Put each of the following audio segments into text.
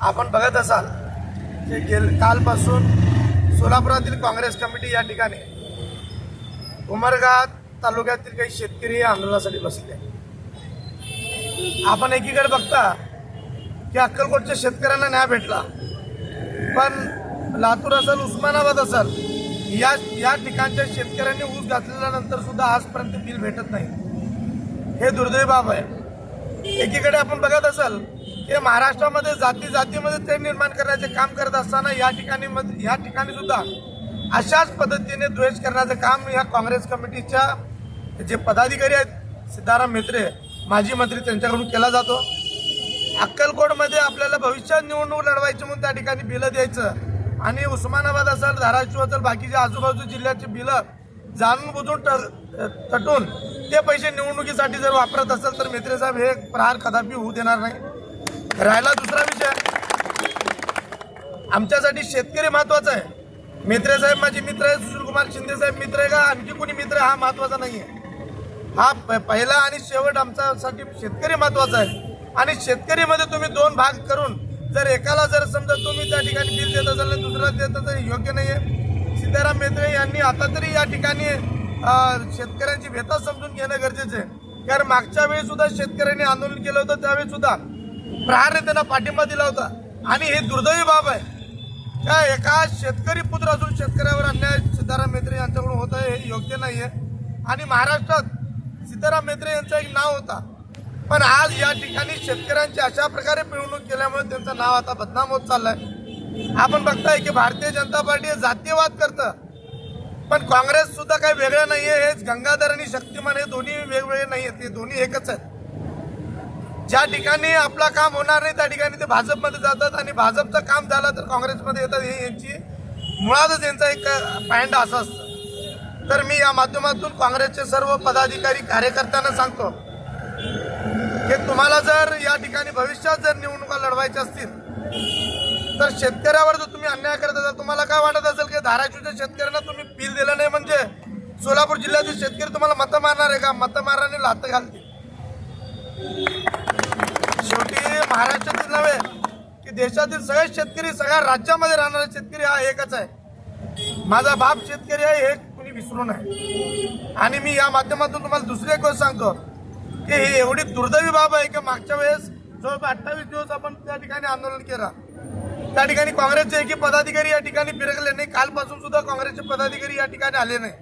आपण बघत असाल की गेल कालपासून सोलापुरातील काँग्रेस कमिटी या ठिकाणी उमरगा तालुक्यातील काही शेतकरी आंदोलनासाठी बसले. आपण एकीकडे बघता की अक्कलकोटच्या शेतकऱ्यांना न्याय भेटला. पण लातूर असेल उस्मानाबाद असेल या या ठिकाणच्या शेतकऱ्यांनी ऊस घातलेल्यानंतर सुद्धा आजपर्यंत बिल भेटत नाही. हे दुर्दैवी बाब आहे. एकीकडे आपण बघत असाल की महाराष्ट्रामध्ये जाती जातीमध्ये ते निर्माण करण्याचे काम करत असताना या ठिकाणी या ठिकाणी सुद्धा अशाच पद्धतीने द्वेष करण्याचं काम या काँग्रेस कमिटीच्या जे पदाधिकारी आहेत सिद्धाराम मेत्रे माजी मंत्री त्यांच्याकडून केला जातो. अक्कलकोटमध्ये आपल्याला भविष्यात निवडणूक लढवायची म्हणून त्या ठिकाणी बिलं द्यायचं आणि उस्मानाबाद असेल धाराशिव असेल बाकीच्या आजूबाजू जिल्ह्याची बिलं जाणून बुजून ट- तटून ते पैसे निवडणुकीसाठी जर वापरत असेल तर मेत्रे साहेब हे प्रहार कदापि होऊ देणार नाही. राहिला दुसरा विषय. आमच्यासाठी शेतकरी महत्त्वाचा आहे. मेत्रे साहेब माझे मित्र आहे सुशीलकुमार शिंदे साहेब मित्र आहे का? आणखी कोणी मित्र हा महत्त्वाचा नाही आहे हा प- पहिला आणि शेवट आमच्यासाठी शेतकरी महत्त्वाचा आहे. आणि शेतकरीमध्ये तुम्ही दोन भाग करून जर एकाला जर समजा तुम्ही त्या ठिकाणी बिल देत असाल आणि दुसरा देत असेल योग्य नाही आहे सीताराम मेत्रे यांनी आता तरी या ठिकाणी शेतकऱ्यांची व्यथा समजून घेणं गरजेचं आहे. कारण मागच्या वेळी सुद्धा शेतकऱ्यांनी आंदोलन केलं होतं त्यावेळी सुद्धा प्रहारने त्यांना पाठिंबा दिला होता. आणि हे दुर्दैवी बाब आहे. का एका शेतकरी पुत्र असून शेतकऱ्यावर अन्याय सीताराम मेत्रे यांच्याकडून होत आहे हे योग्य नाही आहे आणि महाराष्ट्रात सीताराम मेत्रे यांचं एक नाव होता. पण आज या ठिकाणी शेतकऱ्यांची अशा प्रकारे पिळवणूक केल्यामुळे त्यांचं नाव आता बदनाम होत चाललंय. आपण बघताय की भारतीय जनता पार्टी हे जातीयवाद करतं. पण काँग्रेस सुद्धा काही वेगळं नाहीये. हेच गंगाधर आणि शक्तिमान हे दोन्ही वेगवेगळे नाही आहेत हे दोन्ही एकच आहेत. ज्या ठिकाणी आपलं काम होणार नाही त्या ठिकाणी ते भाजपमध्ये जातात आणि भाजपचं काम झालं तर काँग्रेसमध्ये येतात हे यांची मुळातच यांचा एक पॅन्ट असं असतं. तर मी या माध्यमातून काँग्रेसचे सर्व पदाधिकारी कार्यकर्त्यांना सांगतो की तुम्हाला जर या ठिकाणी भविष्यात जर निवडणुका लढवायच्या असतील तर शेतकऱ्यावर जर तुम्ही अन्याय करत असाल तुम्हाला काय वाटत असेल की धाराशिवच्या शेतकऱ्यांना तुम्ही बिल दिलं नाही? म्हणजे सोलापूर जिल्ह्यातील शेतकरी तुम्हाला मतं मारणार आहे का? मतं मारणारे लात घालतील. शेवटी महाराष्ट्रातील नव्हे की देशातील सगळे शेतकरी सगळ्या राज्यामध्ये राहणारे शेतकरी हा एकच आहे. माझा बाप शेतकरी आहे हे कुणी विसरू नये. आणि मी या माध्यमातून तुम्हाला दुसरी एक गोष्ट सांगतो की ही एवढी दुर्दैवी बाब आहे की मागच्या वेळेस जवळपास अठ्ठावीस दिवस आपण त्या ठिकाणी आंदोलन केलं. त्या ठिकाणी काँग्रेसचे एकही पदाधिकारी या ठिकाणी फिरकले नाही. कालपासून सुद्धा काँग्रेसचे पदाधिकारी या ठिकाणी आले नाही.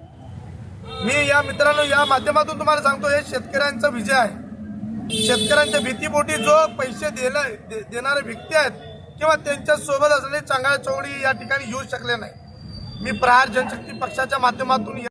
मी या मित्रांनो या माध्यमातून तुम्हाला सांगतो हे शेतकऱ्यांचा विजय आहे. शेतकऱ्यांच्या भीतीपोटी जो पैसे देला दे- देणारे व्यक्ती आहेत किंवा त्यांच्यासोबत असलेले चांगल्या चौडी या ठिकाणी येऊ शकले नाही. मी प्रहार जनशक्ती पक्षाच्या माध्यमातून